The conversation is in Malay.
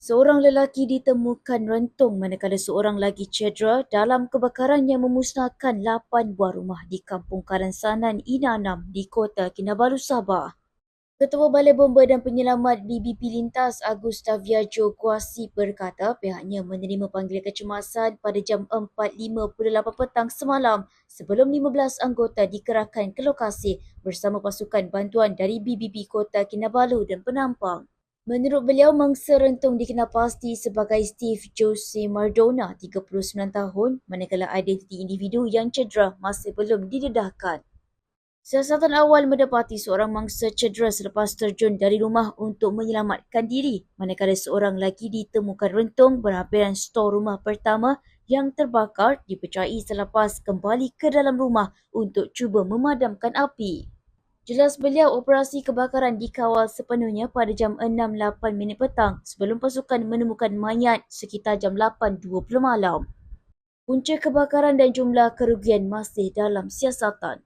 Seorang lelaki ditemukan rentung manakala seorang lagi cedera dalam kebakaran yang memusnahkan 8 buah rumah di Kampung Karansanan Inanam di Kota Kinabalu, Sabah. Ketua Balai Bomba dan Penyelamat BBP Lintas Agustaviajo Kuasi berkata pihaknya menerima panggilan kecemasan pada jam 4.58 petang semalam sebelum 15 anggota dikerahkan ke lokasi bersama pasukan bantuan dari BBP Kota Kinabalu dan penampang. Menurut beliau, mangsa rentung dikenal pasti sebagai Steve Jose Mardona, 39 tahun, manakala identiti individu yang cedera masih belum didedahkan. Siasatan awal mendapati seorang mangsa cedera selepas terjun dari rumah untuk menyelamatkan diri, manakala seorang lagi ditemukan rentung berhampiran stor rumah pertama yang terbakar dipercayai selepas kembali ke dalam rumah untuk cuba memadamkan api. Jelas beliau operasi kebakaran dikawal sepenuhnya pada jam 6.08 minit petang sebelum pasukan menemukan mayat sekitar jam 8.20 malam. Punca kebakaran dan jumlah kerugian masih dalam siasatan.